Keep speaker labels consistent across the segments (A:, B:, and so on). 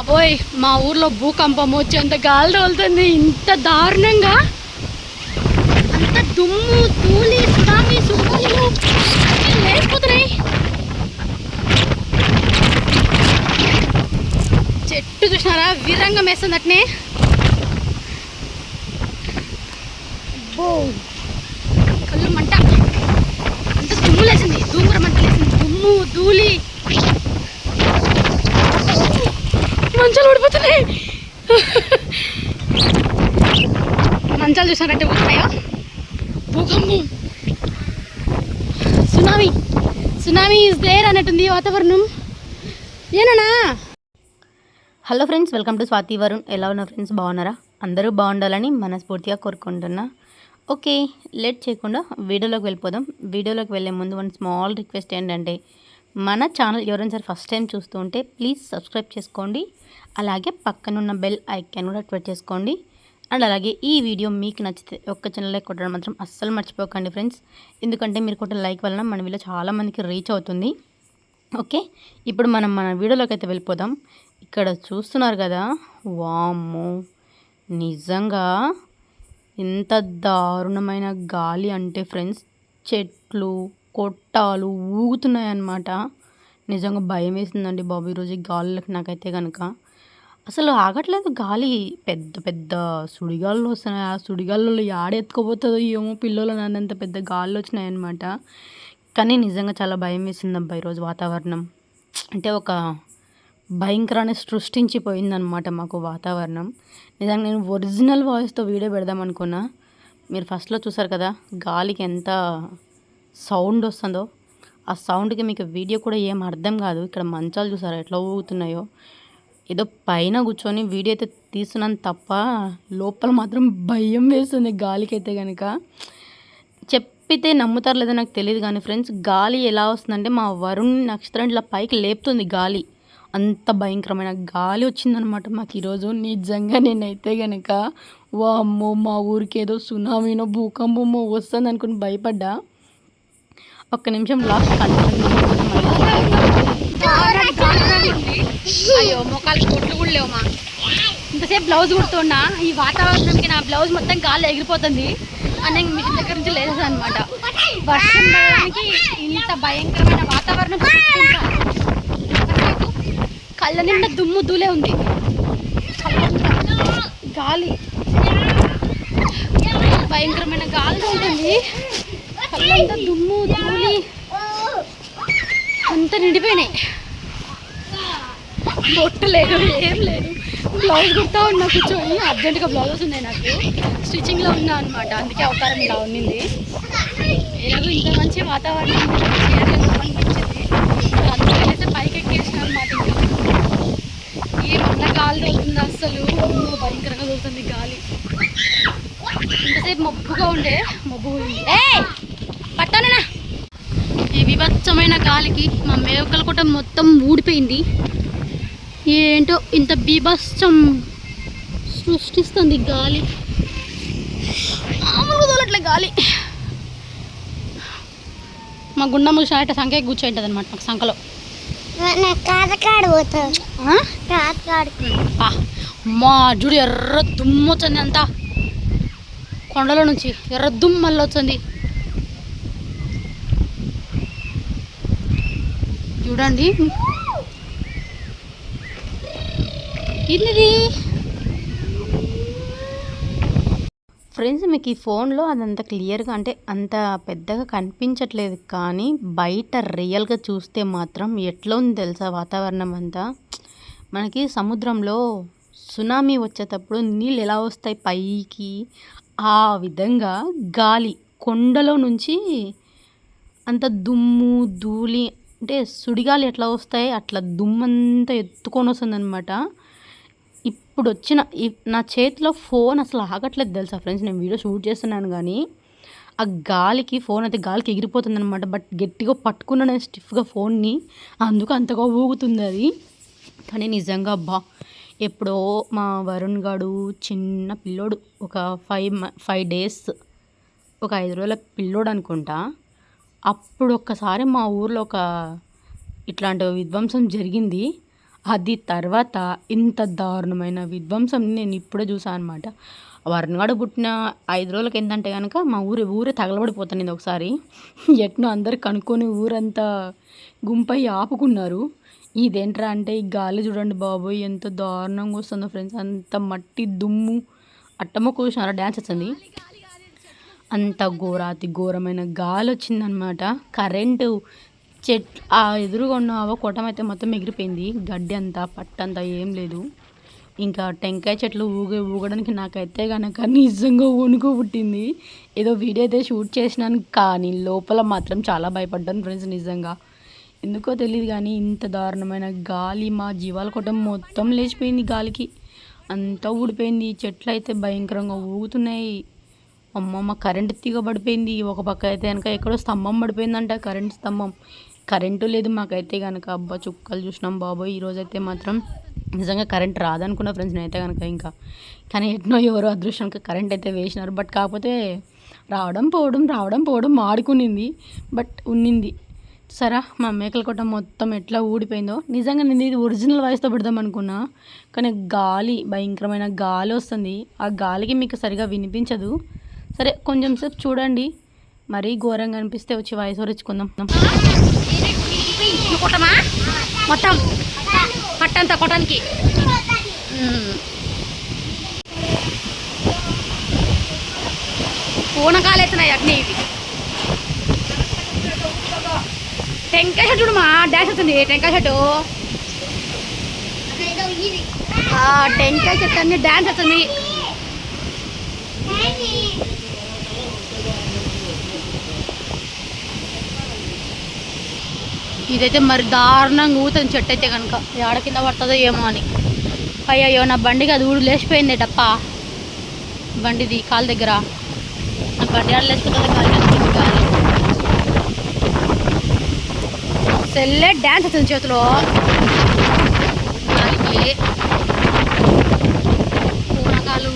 A: అబోయ్ మా ఊర్లో భూకంపం వచ్చేంత గాలి తోలుతుంది ఇంత దారుణంగా? అంత దుమ్ము తూలి సునామీ సునామీలు. చెట్టు చూసినారా? వీరంగం వేస్తుంది అట్నే కళ్ళు మంట. అంత దుమ్ము లేచింది ధూమ్ర మంట లేచింది దుమ్ము ధూళి. మంచాలు ఊడిపోతున్నాయి మంచాలు చూసారంటే ఊడిపోయా భూకంపం. సునామీ. సునామీ ఇస్ దేర్ అన్నట్టుంది వాతావరణం. ఏనా hello friends welcome to Swathi Varun ఎలా ఉన్నారు ఫ్రెండ్స్ బాగున్నారా? అందరూ బాగుండాలని మనస్ఫూర్తిగా కోరుకుంటున్నా. ఓకే లేట్ చేయకుండా వీడియోలోకి వెళ్ళిపోదాం. వీడియోలోకి వెళ్ళే ముందు వన్ స్మాల్ రిక్వెస్ట్ ఏంటంటే మన ఛానల్ ఎవరైనా సరే ఫస్ట్ టైం చూస్తూ ఉంటే ప్లీజ్ సబ్స్క్రైబ్ చేసుకోండి. అలాగే పక్కనున్న బెల్ ఐకాన్ కూడా యాక్టివేట్ చేసుకోండి. అండ్ అలాగే ఈ వీడియో మీకు నచ్చితే ఒక్క చిన్న లైక్ కొట్టడం మాత్రం అస్సలు మర్చిపోకండి ఫ్రెండ్స్ ఎందుకంటే మీరు కొట్టిన లైక్ వలన మన వీడియో చాలామందికి రీచ్ అవుతుంది. ఓకే ఇప్పుడు మనం మన వీడియోలోకి అయితే వెళ్ళిపోదాం. ఇక్కడ చూస్తున్నారు కదా? వామ్మో! నిజంగా ఎంత దారుణమైన గాలి అంటే ఫ్రెండ్స్ చెట్లు కొట్టాలు ఊగుతున్నాయి అన్నమాట నిజంగా భయం వేసిందండి బాబు ఈరోజు ఈ గాలులకు నాకైతే కనుక అసలు ఆగట్లేదు. గాలి పెద్ద పెద్ద సుడిగాళ్ళు వస్తున్నాయి ఆ సుడిగాల్లో ఆడెత్తుకోబోతుందో ఏమో పిల్లలు నన్నంత పెద్ద గాళ్ళు వచ్చినాయి అనమాట కానీ నిజంగా చాలా భయం వేసింది అబ్బా ఈరోజు వాతావరణం. అంటే ఒక భయంకరాన్ని సృష్టించిపోయిందనమాట మాకు వాతావరణం. నిజంగా నేను ఒరిజినల్ వాయిస్తో వీడియో పెడదాం అనుకున్నా. మీరు ఫస్ట్లో చూసారు కదా గాలికి ఎంత సౌండ్ వస్తుందో. ఆ సౌండ్కి మీకు వీడియో కూడా ఏం అర్థం కాదు. ఇక్కడ మంచాలు చూసారా ఎట్లా ఊగుతున్నాయో. ఏదో పైన కూర్చొని వీడియో అయితే తీస్తున్నాను తప్ప లోపల మాత్రం భయం వేస్తుంది గాలికి అయితే కనుక చెప్పితే నమ్ముతారు లేదో నాకు తెలియదు కానీ ఫ్రెండ్స్ గాలి ఎలా వస్తుందంటే మా వరుణ్ నక్షత్రం ఇట్లా పైకి లేపుతుంది గాలి. అంత భయంకరమైన గాలి వచ్చిందనమాట మాకు ఈరోజు. నిజంగా నేనైతే కనుక వామ్మో మా ఊరికి ఏదో సునామీనో భూకంపమో వస్తుంది అనుకుని భయపడ్డా. ఒక్క నిమిషం లాస్ట్ అయ్యో మొక్కలు కొట్లు కూడా లేవమ్మా ఇంతసేపు బ్లౌజ్ కుడుతున్నా ఈ వాతావరణానికి నా బ్లౌజ్ మొత్తం గాలి ఎగిరిపోతుంది. అని మిషన్ దగ్గర నుంచి లేదు అనమాట వర్షం పడడానికి ఇంత భయంకరమైన వాతావరణం కళ్ళ నిండా దుమ్ము దూలే ఉంది. గాలి. భయంకరమైన గాలి ఉంటుంది. కళ్ళంతా దుమ్ము ధూళి అంత నిండిపోయినాయి. బొట్టు లేదు ఏం లేదు. బ్లౌజ్ కుడతా ఉన్నా కూర్చొని అర్జెంటుగా బ్లౌజెస్ ఉన్నాయి నాకు. స్టిచ్చింగ్లో ఉన్నా అనమాట అందుకే అవతారం ఇలా ఉన్నింది ఎలాగో ఇంత మంచి వాతావరణం అనిపించింది? అందుకైతే పైకి ఎక్కేసిన అనమాట ఏమన్నా గాలి తోలుతుంది అస్సలు. భయంకరంగా తోలుతుంది గాలి. ఇంతసేపు మబ్బుగా ఉండే మబ్బు. ఏయ్! పట్టానా ఈ విభత్సమైన గాలికి మా మేకల కూడా మొత్తం ఊడిపోయింది. ఏంటో ఇంత బీభత్సం సృష్టిస్తుంది గాలి. మామూలుగా తోలట్లే గాలి. మా గుండమ్మ షాట సంఖ్య కూర్చోంటుంది అనమాట మాకు సంఖలో. మా చూడు ఎర్ర దుమ్ము వచ్చింది అంతా. కొండల నుంచి ఎర్ర మళ్ళీ వచ్చింది చూడండి. ఇది ఫ్రెండ్స్ మీకు ఈ ఫోన్లో అదంత క్లియర్గా అంటే అంత పెద్దగా కనిపించట్లేదు కానీ బయట రియల్గా చూస్తే మాత్రం ఎట్లా ఉంది తెలుసా వాతావరణం అంతా? మనకి సముద్రంలో సునామీ వచ్చేటప్పుడు నీళ్ళు ఎలా వస్తాయి పైకి? ఆ విధంగా గాలి కొండలో నుంచి అంత దుమ్ము ధూళి అంటే సుడిగాలి ఎట్లా వస్తాయి? అట్లా దుమ్మంతా ఎత్తుకొని వస్తుందన్నమాట. ఇప్పుడు వచ్చిన నా చేతిలో ఫోన్ అసలు ఆగట్లేదు తెలుసా ఫ్రెండ్స్? నేను వీడియో షూట్ చేస్తున్నాను కానీ ఆ గాలికి ఫోన్ అయితే గాలికి ఎగిరిపోతుంది అనమాట బట్ గట్టిగా పట్టుకున్న నేను స్టిఫ్గా ఫోన్ని. అందుకు అంతగా ఊగుతుంది అది. కానీ నిజంగా బా ఎప్పుడో మా వరుణ్ గాడు చిన్న పిల్లోడు ఒక ఫైవ్ ఫైవ్ డేస్ ఒక ఐదు రోజుల పిల్లోడు అనుకుంటా. అప్పుడు ఒక్కసారి మా ఊర్లో ఒక ఇట్లాంటి విధ్వంసం జరిగింది.
B: అది తర్వాత ఇంత దారుణమైన విధ్వంసం నేను ఇప్పుడే చూసాను అనమాట వరుణగాడు పుట్టిన ఐదు రోజులకి ఏంటంటే కనుక మా ఊరి ఊరే తగలబడిపోతాను ఇది ఒకసారి. ఎట్నో అందరు కనుక్కొని ఊరంతా గుంపై ఆపుకున్నారు. ఇదేంట్రా అంటే ఈ గాలి చూడండి బాబోయ్ ఎంత దారుణంగా వస్తుందో ఫ్రెండ్స్. అంత మట్టి దుమ్ము అట్టమ్మకు కూర్చున్నారా డ్యాన్స్ వచ్చింది అంత ఘోర అతి ఘోరమైన గాలి వచ్చిందనమాట కరెంటు చెట్ ఆ ఎదురుగా ఉన్న కొట్టం అయితే మొత్తం ఎగిరిపోయింది. గడ్డి అంతా పట్టంతా ఏం లేదు. ఇంకా టెంకాయ చెట్లు ఊగే ఊగడానికి నాకైతే కనుక నిజంగా వణుకు పుట్టింది. ఏదో వీడియో అయితే షూట్ చేసినాను కానీ లోపల మాత్రం చాలా భయపడ్డాను ఫ్రెండ్స్ నిజంగా. ఎందుకో తెలియదు కానీ ఇంత దారుణమైన గాలి మా జీవాల కొట్టం మొత్తం లేచిపోయింది గాలికి. అంతా ఊడిపోయింది చెట్లు అయితే భయంకరంగా ఊగుతున్నాయి. అమ్మమ్మ కరెంట్ తీగ పడిపోయింది ఒక పక్క అయితే కనుక ఎక్కడో స్తంభం పడిపోయిందంట కరెంట్ స్తంభం. కరెంటు లేదు మాకైతే కనుక అబ్బా చుక్కలు చూసినాం బాబోయ్. ఈ రోజైతే మాత్రం నిజంగా కరెంట్ రాదనుకున్న ఫ్రెండ్స్ నేనైతే కనుక ఇంకా. కానీ ఎట్నో ఎవరో అదృష్టానికి కరెంట్ అయితే వేసినారు. బట్ కాకపోతే రావడం పోవడం రావడం పోవడం ఆడుకునింది బట్ ఉన్నింది. సరా మా మేకల కొట్ట మొత్తం ఎట్లా ఊడిపోయిందో. నిజంగా నేను ఇది ఒరిజినల్ వాయిస్తో పెడదాం అనుకున్నా. కానీ గాలి భయంకరమైన గాలి వస్తుంది. ఆ గాలికి మీకు సరిగా వినిపించదు. సరే కొంచెం సేపు చూడండి. మరీ ఘోరంగా అనిపిస్తే వచ్చి వాయిస్ ఓవర్
C: కొట్టమా మొత్తం. పట్టంతా కొట్టడానికి. పూనకాలు అవుతున్నాయి అగ్ని ఇవి. టెంకాయ షర్ట్ చూడమా డాన్స్ అవుతుంది టెంకాయ షర్టు? టెంకాయ చెట్టు అన్ని డాన్స్ అవుతుంది
B: ఇదైతే మరి దారుణంగా ఊతుంది చెట్టు అయితే కనుక. ఏడ కింద పడుతుందో ఏమో అని. అయ్యో నా బండికి అది ఊడు లేచిపోయింది డప్ప బండిది కాలు దగ్గర. నా బండి ఆడ లేచిపోతుంది గాలి
C: సెల్లే డ్యాన్స్ అవుతుంది చేతిలో.
B: దానికి పూనకాలు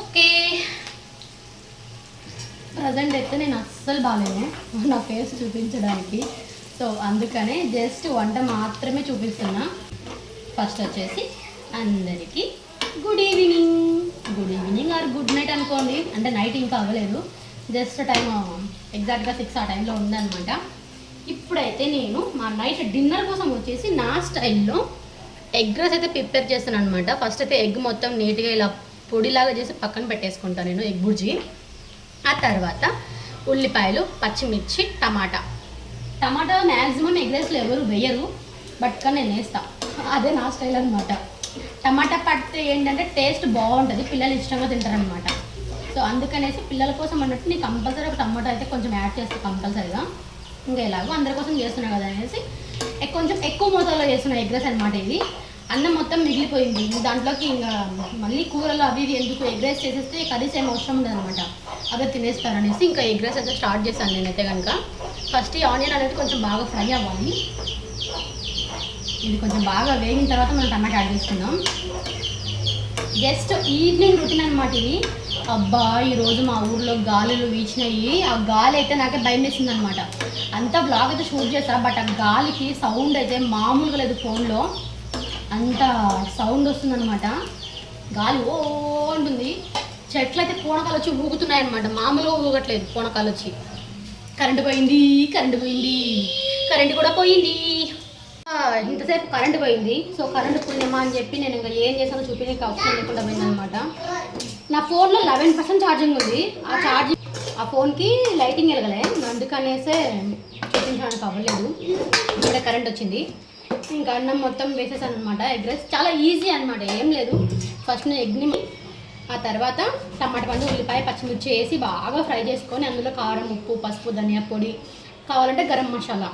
B: ఓకే ప్రజెంట్ అయితే నేను అస్సలు బాగాలేను టేస్ట్ చూపించడానికి. సో అందుకనే జస్ట్ వంట మాత్రమే చూపిస్తున్నా. ఫస్ట్ వచ్చేసి అందరికీ good evening good evening or good night అనుకోండి. అంటే నైట్ ఇంకా అవ్వలేదు. జస్ట్ టైం ఎగ్జాక్ట్గా సిక్స్ ఆ టైంలో ఉందన్నమాట. ఇప్పుడైతే నేను మా నైట్ డిన్నర్ కోసం వచ్చేసి నా స్టైల్లో ఎగ్ రైస్ అయితే ప్రిపేర్ చేస్తాను అనమాట ఫస్ట్ అయితే ఎగ్ మొత్తం నీట్గా ఇలా పొడిలాగా చేసి పక్కన పెట్టేసుకుంటాను నేను ఎగ్ బుర్జీ. ఆ తర్వాత ఉల్లిపాయలు పచ్చిమిర్చి టమాటా. టమాటా మ్యాక్సిమం ఎగ్ రైస్లో ఎవరు వేయరు బట్ కానీ నేను వేస్తా. అదే నా స్టైల్ అనమాట టమాటా పడితే ఏంటంటే టేస్ట్ బాగుంటుంది పిల్లలు ఇష్టంగా తింటారనమాట సో అందుకనేసి పిల్లల కోసం అన్నట్టు నేను కంపల్సరీ ఒక టమాటా అయితే కొంచెం యాడ్ చేస్తాను కంపల్సరీగా. ఇంకా ఎలాగో అందరి కోసం చేస్తున్నా కదా అనేసి కొంచెం ఎక్కువ మోతాదులో చేస్తున్నా ఎగ్ రైస్ అనమాట ఇది. అన్నం మొత్తం మిగిలిపోయింది. దాంట్లోకి ఇంకా మళ్ళీ కూరలు అవి ఇవి ఎందుకు ఎగ్ రైస్ చేసేస్తే కర్రీస్ ఏం అవసరం ఉండదు అనమాట అవే తినేస్తారనేసి ఇంకా ఎగ్ రైస్ అయితే స్టార్ట్ చేశాను నేనైతే కనుక ఫస్ట్ ఈ ఆనియన్ అనేది కొంచెం బాగా ఫ్రై అవ్వాలి. ఇది కొంచెం బాగా వేగిన తర్వాత మనం టమాటా యాడ్ చేసుకుందాం. జస్ట్ ఈవినింగ్ రొటీన్ అనమాట ఇది. అబ్బా ఈరోజు మా ఊర్లో గాలులు వీచినాయి. ఆ గాలి అయితే నాకే భయం వేసింది అనమాట అంతా బ్లాగ్ అయితే షూట్ చేసా బట్ ఆ గాలికి సౌండ్ అయితే మామూలుగా లేదు ఫోన్లో అంత సౌండ్ వస్తుందన్నమాట. గాలి ఓ ఉంటుంది చెట్లు అయితే పూనకాలు వచ్చి ఊగుతున్నాయి అనమాట మామూలుగా ఊగట్లేదు పూనకాలు వచ్చి. కరెంటు పోయింది కరెంటు పోయింది కరెంటు కూడా పోయింది. ఇంతసేపు కరెంటు పోయింది. సో కరెంటు పోయిందేమా అని చెప్పి నేను ఇంకా ఏం చేశానో చూపించడానికి అవసరం లేకుండా పోయిందనమాట నా ఫోన్లో లెవెన్ పర్సెంట్ ఛార్జింగ్ ఉంది. ఆ ఛార్జింగ్ ఆ ఫోన్కి లైటింగ్ వెలగలే. అందుకనేసే చూపించడానికి అవ్వలేదు. ఇక్కడ కరెంట్ వచ్చింది. ఇంకా అన్నం మొత్తం వేసేసాను అనమాట ఎగ్ రైస్ చాలా ఈజీ అనమాట ఏం లేదు. ఫస్ట్ నేను ఎగ్ని ఆ తర్వాత టమాటా పండు ఉల్లిపాయ పచ్చిమిర్చి వేసి బాగా ఫ్రై చేసుకొని అందులో కారం ఉప్పు పసుపు ధనియా పొడి కావాలంటే గరం మసాలా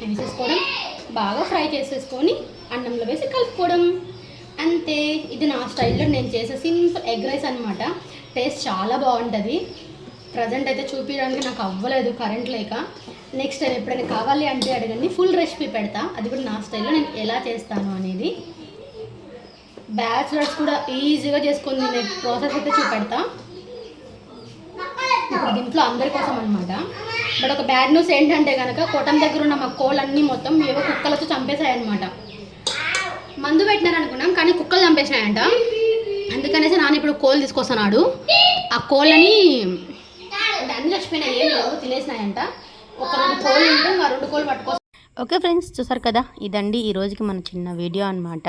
B: వేసేసుకోవడం బాగా ఫ్రై చేసేసుకొని అన్నంలో వేసి కలుపుకోవడం. అంతే. ఇది నా స్టైల్లో నేను చేసే సింపుల్ ఎగ్ రైస్ అనమాట టేస్ట్ చాలా బాగుంటుంది. ప్రజెంట్ అయితే చూపించడానికి నాకు అవ్వలేదు కరెంట్ లేక. నెక్స్ట్ టైం ఎప్పుడైనా కావాలి అంటే అడగండి. ఫుల్ రెసిపీ పెడతా. అది కూడా నా స్టైల్లో నేను ఎలా చేస్తాను అనేది. బ్యాచులర్స్ కూడా ఈజీగా చేసుకుని నేను ప్రాసెస్ అయితే చూపెడతా. ఇప్పుడు దీంట్లో అందరి కోసం అనమాట
A: బట్ ఒక బ్యాడ్ న్యూస్ ఏంటంటే కనుక కోటం దగ్గర ఉన్న మా కోళ్ళన్నీ మొత్తం ఏవో కుక్కలతో వచ్చి అనమాట మందు పెట్టినారనుకున్నాం కానీ కుక్కలు చంపేసినాయంట. అందుకనేసి నాన్న ఇప్పుడు కోళ్ళు తీసుకొస్తున్నాడు. ఆ కోళ్ళని చచ్చిపోయినా ఏం లేవు తినేసినాయంట. ఒక రెండు కోళ్ళు ఉంటే మా రెండు కోళ్ళు పట్టుకో ఓకే ఫ్రెండ్స్ చూసారు కదా? ఇదండి ఈ రోజుకి మన చిన్న వీడియో అనమాట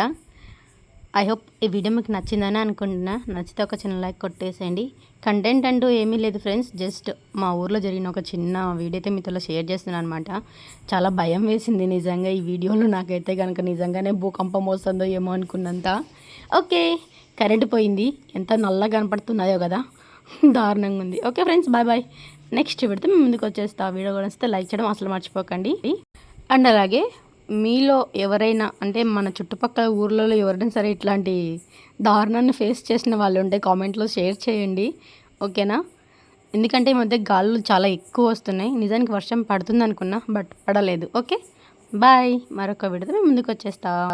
A: ఐ హోప్ ఈ వీడియో మీకు నచ్చిందని అనుకుంటున్నా. నచ్చితే ఒక చిన్న లైక్ కొట్టేసేయండి. కంటెంట్ అంటూ ఏమీ లేదు ఫ్రెండ్స్. జస్ట్ మా ఊర్లో జరిగిన ఒక చిన్న వీడియో అయితే మీతో షేర్ చేస్తున్నాను అనమాట చాలా భయం వేసింది నిజంగా ఈ వీడియోలో. నాకైతే కనుక నిజంగానే భూకంపం వస్తుందో ఏమో అనుకున్నంత. ఓకే కరెంట్ పోయింది. ఎంత నల్లగా కనపడుతున్నాయో కదా. దారుణంగా ఉంది. Okay friends bye bye. Next విడితే మేము ముందుకు వచ్చేస్తా. వీడియో కూడా వస్తే లైక్ చేయడం అసలు మర్చిపోకండి. అండ్ అలాగే మీలో ఎవరైనా అంటే మన చుట్టుపక్కల ఊర్లలో ఎవరైనా సరే ఇట్లాంటి దారుణాన్ని ఫేస్ చేసిన వాళ్ళు ఉంటే కామెంట్లో షేర్ చేయండి. ఓకేనా? ఎందుకంటే ఈ మధ్య గాలులు చాలా ఎక్కువ వస్తున్నాయి. నిజానికి వర్షం పడుతుంది అనుకున్నా బట్ పడలేదు. ఓకే? బాయ్. మరొక విడత మేము ముందుకు వచ్చేస్తా.